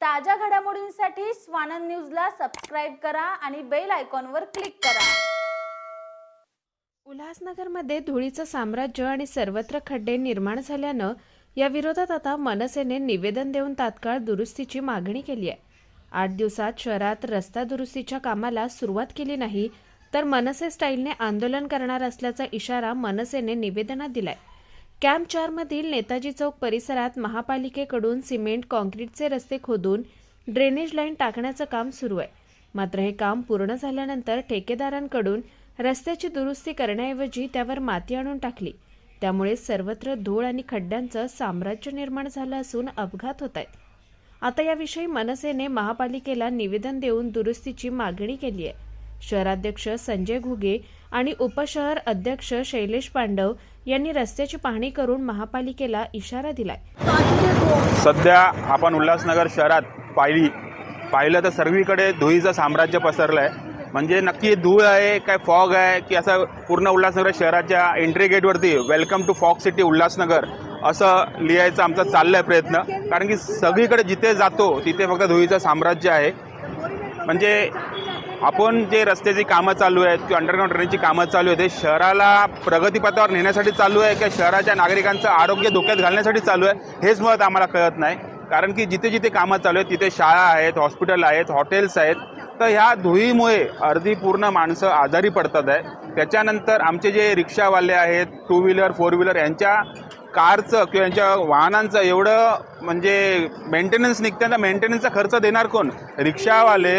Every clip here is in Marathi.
ताज्या घडामोडींसाठी स्वानंद न्यूजला सबस्क्राईब करा आणि बेल आयकॉनवर क्लिक करा. उल्हासनगरमध्ये धुळीचं साम्राज्य आणि सर्वत्र खड्डे निर्माण झाल्यानं या विरोधात आता मनसेने निवेदन देऊन तात्काळ दुरुस्तीची मागणी केली आहे. आठ दिवसात शहरात रस्ता दुरुस्तीच्या कामाला सुरुवात केली नाही तर मनसे स्टाईलने आंदोलन करणार असल्याचा इशारा मनसेने निवेदनात दिलाय. कॅम्प चारमधील नेताजी चौक परिसरात महापालिकेकडून सिमेंट कॉन्क्रीटचे रस्ते खोदून ड्रेनेज लाईन टाकण्याचं काम सुरू आहे. मात्र हे काम पूर्ण झाल्यानंतर ठेकेदारांकडून रस्त्याची दुरुस्ती करण्याऐवजी त्यावर माती आणून टाकली. त्यामुळे सर्वत्र धूळ आणि खड्ड्यांचं साम्राज्य निर्माण झालं असून अपघात होत आहेत. आता याविषयी मनसेने महापालिकेला निवेदन देऊन दुरुस्तीची मागणी केली आहे. शहराध्यक्ष संजय घुगे आणि उपशहर अध्यक्ष शैलेश पांडव यांनी रस्त्याची पाहणी करून महापालिकेला इशारा दिलाय. सध्या आपण उल्हासनगर शहरात पाहिली पाहिलं तर सर्वीकडे धुळीचं साम्राज्य पसरलं आहे म्हणजे नक्की धूळ आहे काय फॉग आहे की असं पूर्ण उल्हासनगर शहराच्या entry गेटवरती welcome to fog city Ulhasnagar असं लिहायचं आमचा चाललं आहे प्रयत्न. कारण की सगळीकडे जिथे जातो तिथे फक्त धुळीचं साम्राज्य आहे. म्हणजे आपण जे रस्त्याची कामं चालू आहेत किंवा अंडरग्राऊंड ड्रेनेजची कामं चालू आहेत हे शहराला प्रगतीपथावर नेण्यासाठी चालू आहे किंवा शहराच्या नागरिकांचं आरोग्य धोक्यात घालण्यासाठी चालू आहे हेच मुळात आम्हाला कळत नाही. कारण की जिथे जिथे कामं चालू आहेत तिथे शाळा आहेत हॉस्पिटल आहेत हॉटेल्स आहेत. तर ह्या धुळीमुळे अर्धी पूर्ण माणसं आजारी पडतात आहे. त्याच्यानंतर आमचे जे रिक्षावाले आहेत टू व्हीलर फोर व्हीलर यांच्या कारचं किंवा यांच्या वाहनांचं एवढं म्हणजे मेंटेनन्स निघतं तर मेंटेनन्सचा खर्च देणार कोण? रिक्षावाले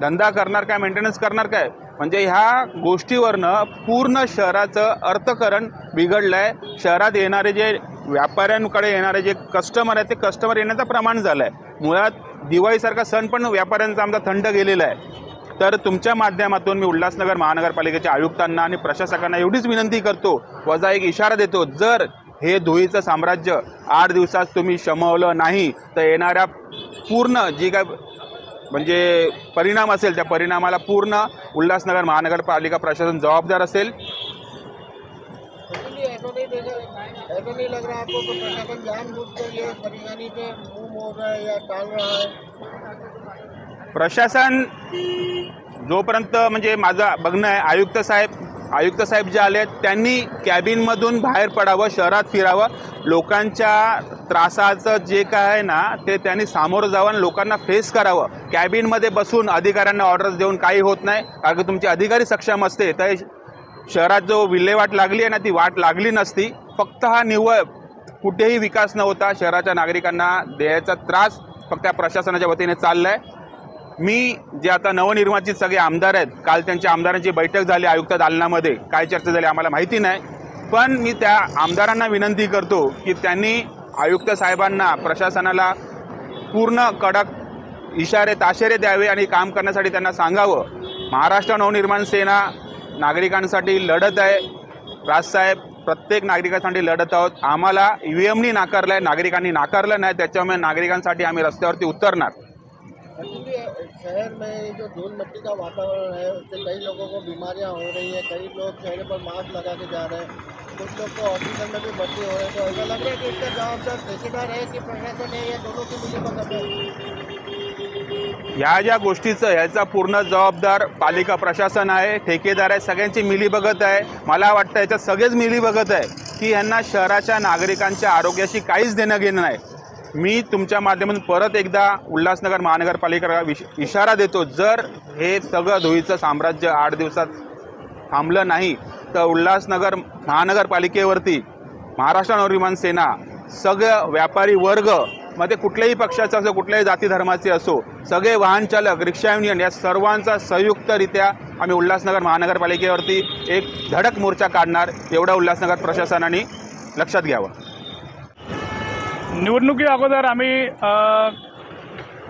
धंदा करणार काय मेंटेनन्स करणार काय? म्हणजे ह्या गोष्टीवरनं पूर्ण शहराचं अर्थकरण बिघडलं आहे शहरात येणारे जे व्यापाऱ्यांकडे येणारे जे कस्टमर आहेत ते कस्टमर येण्याचं प्रमाण झालं आहे मुळात दिवाळीसारखा सण पण व्यापाऱ्यांचा आमचा थंड गेलेला आहे. तर तुमच्या माध्यमातून मी उल्हासनगर महानगरपालिकेच्या आयुक्तांना आणि प्रशासकांना एवढीच विनंती करतो वजा एक इशारा देतो जर हे धुळीचं साम्राज्य आठ दिवसात तुम्ही शमवलं नाही तर येणाऱ्या पूर्ण जी काय म्हणजे परिणाम असेल त्या परिणामाला पूर्ण उल्हासनगर महानगरपालिका प्रशासन जबाबदार असेल. एक्चुअली ऐसा नहीं देखा ऐसा नहीं लग रहा आपको कि प्रशासन जानबूझ कर ये परेशानी से मुंह मोड़ रहा है या टाल रहा है प्रशासन जोपर्यंत म्हणजे माझं बघणं आहे आयुक्त साहेब आयुक्त साहेब जे आले त्यांनी कॅबिनमधून बाहेर पडावं शहरात फिरावं. लोकांच्या त्रासाचं जे काय आहे ना ते त्यांनी सामोरं जावं आणि लोकांना फेस करावं. कॅबिनमध्ये बसून अधिकाऱ्यांना ऑर्डर्स देऊन काही होत नाही. कारण तुमचे अधिकारी सक्षम असते तर शहरात जो विल्हेवाट लागली आहे ना ती वाट लागली नसती. फक्त हा निव्वळ कुठेही विकास न होता शहराच्या नागरिकांना द्यायचा त्रास फक्त प्रशासनाच्या वतीने चालला आहे मी जे आता नवनिर्वाचित सगळे आमदार आहेत काल त्यांच्या आमदारांची बैठक झाली आयुक्त दालनामध्ये काय चर्चा झाली आम्हाला माहिती नाही. पण मी त्या आमदारांना विनंती करतो की त्यांनी आयुक्त साहेबांना प्रशासनाला पूर्ण कडक इशारे ताशेरे द्यावे आणि काम करण्यासाठी त्यांना सांगावं. महाराष्ट्र नवनिर्माण सेना नागरिकांसाठी लढत आहे. राजसाहेब प्रत्येक नागरिकांसाठी लढत आहोत. आम्हाला ई व्ही एमनी नाकारलं आहे नागरिकांनी नाकारलं नाही त्याच्यामुळे नागरिकांसाठी आम्ही रस्त्यावरती उतरणार. शहर में जो धूल मिट्टी का वातावरण है उससे कई लोगों को बीमारियां हो रही हैं कई लोग चेहरे पर मास्क लगा के जा रहे हैं। कुछ लोग तो हॉस्पिटल में भी भर्ती हो रहे हैं। तो ऐसा लग रहा है कि इसका जवाबदार ठेकेदार है कि प्रशासन है या दोनों की मिली पकड़ है? ह्या ज्या गोष्टीचं ह्याचा पूर्ण जबाबदार पालिका प्रशासन आहे ठेकेदार आहे सगळ्यांची मिलीभगत आहे. मला वाटतं याच्यात सगळेच मिलीभगत आहे की यांना शहराच्या नागरिकांच्या आरोग्याशी काहीच देणं घेणं नाही. मी तुमच्या माध्यमातून परत एकदा उल्हासनगर महानगरपालिकेला विश इशारा देतो जर हे सगळं धुळीचं साम्राज्य आठ दिवसात थांबलं नाही तर उल्हासनगर महानगरपालिकेवरती महाराष्ट्र नवनिर्माण सेना सगळं व्यापारी वर्ग मग ते कुठल्याही पक्षाचं असो कुठल्याही जाती धर्माचे असो सगळे वाहनचालक रिक्षा युनियन या सर्वांचा संयुक्तरित्या आम्ही उल्हासनगर महानगरपालिकेवरती एक धडक मोर्चा काढणार एवढा उल्हासनगर प्रशासनाने लक्षात घ्यावं. निवडणुकी अगोदर आम्ही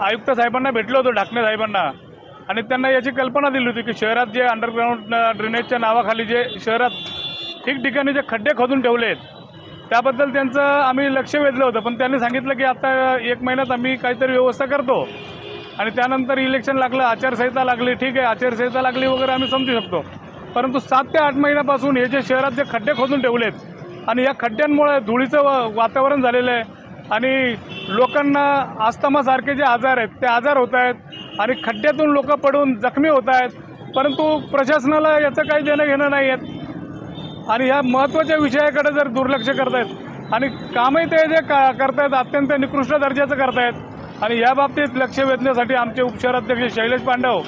आयुक्त साहेबांना भेटलो होतो ढाकणे साहेबांना. आणि त्यांना याची कल्पना दिली होती की शहरात जे अंडरग्राऊंड ड्रेनेजच्या नावाखाली जे शहरात ठिकठिकाणी जे खड्डे खोदून ठेवले आहेत त्याबद्दल त्यांचं आम्ही लक्ष वेधलं होतं. पण त्यांनी सांगितलं की आता एक महिन्यात आम्ही काहीतरी व्यवस्था करतो. आणि त्यानंतर इलेक्शन लागलं आचारसंहिता लागली ठीक आहे आचारसंहिता लागली वगैरे आम्ही समजू शकतो. परंतु सात ते आठ महिन्यापासून हे जे शहरात जे खड्डे खोदून ठेवलेत आणि या खड्ड्यांमुळे धुळीचं वातावरण झालेलं आहे. आणि लोकांना आस्थमासारखे जे आजार आहेत ते आजार होत आहेत आणि खड्ड्यातून लोक पडून जखमी होत आहेत. परंतु प्रशासनाला याचं काही देणं घेणं नाही आहेत. आणि ह्या महत्त्वाच्या विषयाकडे जर दुर्लक्ष करतायत आणि कामही ते जे का करतायत अत्यंत निकृष्ट दर्जाचं करतायत. आणि या बाबतीत लक्ष वेधण्यासाठी आमचे उपशहराध्यक्ष शैलेश पांडव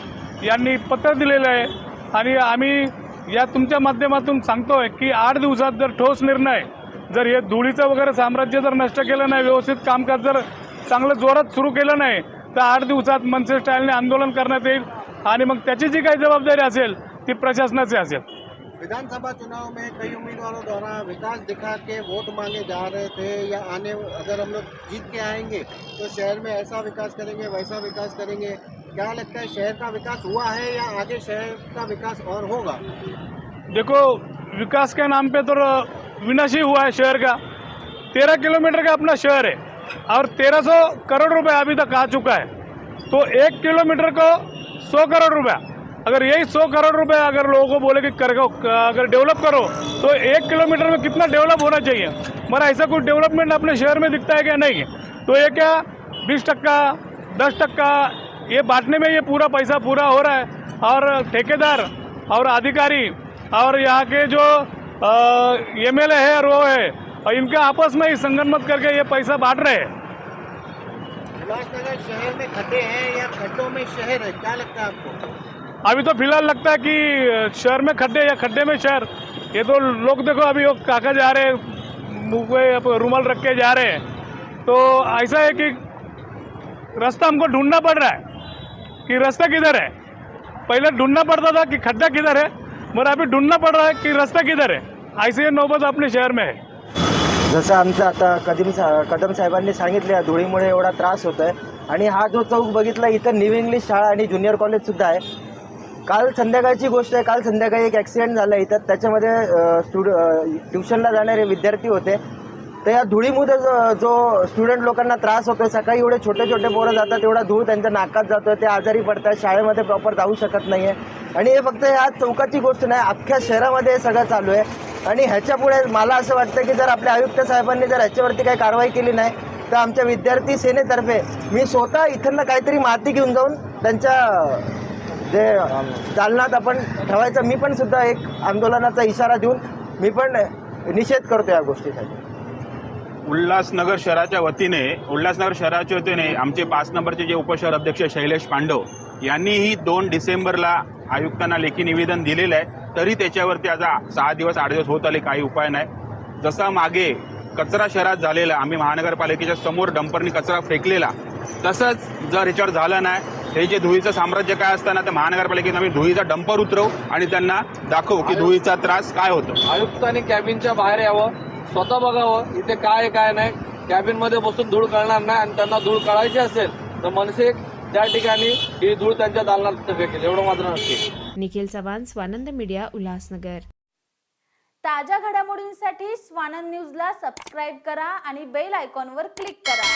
यांनी पत्र दिलेलं आहे. आणि आम्ही या तुमच्या माध्यमातून सांगतोय की आठ दिवसात जर ठोस निर्णय जर हे धुळीचं वगैरे साम्राज्य जर नष्ट केलं नाही व्यवस्थित कामकाज जर चांगलं जोरात सुरू केलं नाही तर आठ दिवसात मनसे स्टाईलने आंदोलन करण्यात येईल आणि मग त्याची जी काही जबाबदारी असेल ती प्रशासनाची असेल. विधानसभा चुनाव में कई उम्मीदवारों द्वारा विकास दिखा के वोट मांगे जा रहे थे या आने अगर हम लोग जीत के आएंगे तो शहर में ऐसा विकास करेंगे वैसा विकास करेंगे। क्या लगता है शहर का विकास हुआ है या आगे शहर का विकास और होगा? देखो विकास के नाम पे तो विनाशी हुआ है शहर का। तेरह किलोमीटर का अपना शहर है और तेरह सौ करोड़ रुपए अभी तक आ चुका है। तो एक किलोमीटर को सौ करोड़ रुपया अगर यही सौ करोड़ रुपए अगर लोगों को बोले कि कर अगर डेवलप करो तो एक किलोमीटर में कितना डेवलप होना चाहिए? मगर ऐसा कुछ डेवलपमेंट अपने शहर में दिखता है क्या? नहीं। तो ये क्या? बीस टक्का, दस टक्का, ये बांटने में ये पूरा पैसा पूरा हो रहा है। और ठेकेदार और अधिकारी और यहाँ के जो एम एल है और वो है। और इनके आपस में ही संगन मत करके ये पैसा बांट रहे हैं। उल्लासनगर शहर में खड्डे हैं या खड्डों में शहर है? क्या लगता है आपको? अभी तो फ़िलहाल लगता है कि शहर में खड्डे या खड्डे में शहर। ये तो लोग देखो अभी वो काका जा रहे हैं मुँह रुमाल रख के जा रहे हैं। तो ऐसा है कि रास्ता हमको ढूंढना पड़ रहा है कि रास्ता किधर है? पहले ढूंढना पड़ता था कि खड्डा किधर है मगर अभी ढूंढना पड़ रहा है कि रास्ता किधर है। ऐसे नौबत अपने शहर में है। जसं आमचं आता कदम सा कदम साहेबांनी सांगितले धुळीमुळे एवढा त्रास होत आहे आणि हा जो चौक बघितला इथं न्यू इंग्लिश शाळा आणि ज्युनियर कॉलेजसुद्धा आहे. काल संध्याकाळची गोष्ट आहे. काल संध्याकाळी एक ॲक्सिडेंट झाला इथं. त्याच्यामध्ये स्टुड ट्युशनला जाणारे विद्यार्थी होते. तर या धुळीमुळे जो जो स्टुडंट लोकांना त्रास होतोय सकाळी एवढे छोटे छोटे पोरं जातात एवढा धूळ त्यांच्या नाकात जातोय ते आजारी पडतात शाळेमध्ये प्रॉपर जाऊ शकत नाही आहे आणि हे फक्त ह्या चौकाची गोष्ट नाही अख्ख्या शहरामध्ये हे सगळं चालू आहे. आणि ह्याच्यापुढे मला असं वाटतं की जर आपल्या आयुक्त साहेबांनी जर ह्याच्यावरती काही कारवाई केली नाही तर आमच्या विद्यार्थी सेनेतर्फे मी स्वतः इथं काहीतरी माती घेऊन जाऊन त्यांच्या जे चालनात दालनात आपण ठेवायचं मी पण सुद्धा एक आंदोलनाचा इशारा देऊन मी पण निषेध करतो या गोष्टीसाठी. उल्हासनगर शहराच्या वतीने उल्हासनगर शहराच्या वतीने आमचे पाच नंबरचे जे उपशहर अध्यक्ष शैलेश पांडव यांनीही दोन डिसेंबरला आयुक्तांना लेखी निवेदन दिलेलं आहे. तरी त्याच्यावरती आज सहा दिवस आठ दिवस होत आले काही उपाय नाही. जसा मागे कचरा शहरात झालेला आम्ही महानगरपालिकेच्या समोर डंपरनी कचरा फेकलेला तसंच जर ह्याच्यावर झालं नाही हे जे धुळीचं साम्राज्य काय असताना तर महानगरपालिकेत आम्ही धुळीचा डंपर उतरवू आणि त्यांना दाखवू की धुळीचा त्रास काय होतो. आयुक्तांनी कॅबिनच्या बाहेर यावं स्वतः बघावं इथे काय काय नाही. कॅबिनमध्ये बसून धूळ कळणार नाही आणि त्यांना धूळ कळायची असेल तर मनसे त्या ठिकाणी ही धूळ त्यांच्या दालनात फेकेल एवढं मात्र नक्की. निखिल चव्हाण स्वानंद मीडिया उल्हासनगर. ताज्या घडामोडींसाठी स्वानंद न्यूजला सबस्क्राईब करा आणि बेल आयकॉनवर क्लिक करा.